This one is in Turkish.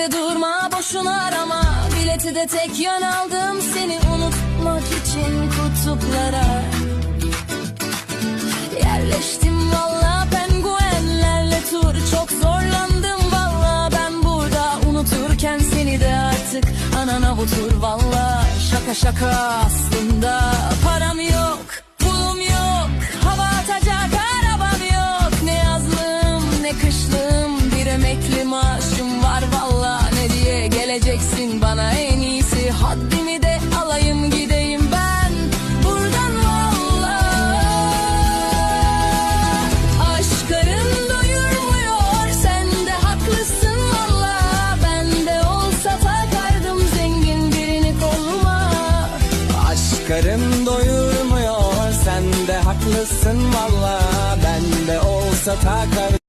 Peşimde durma boşuna arama. Bileti de tek yön aldım Seni unutmak için kutuplara. Yerleştim valla penguenlerle tur. Çok zorlandım valla ben burada Unuturken seni de artık anana otur valla Şaka şaka aslında bana en iyisi. Haddimi de alayım gideyim ben. Buradan valla Aşkların doyurmuyor. Sen de haklısın valla. Ben de olsa takardım zengin birini koluma. Aşkların doyurmuyor. Sen de haklısın valla. Ben de olsa takar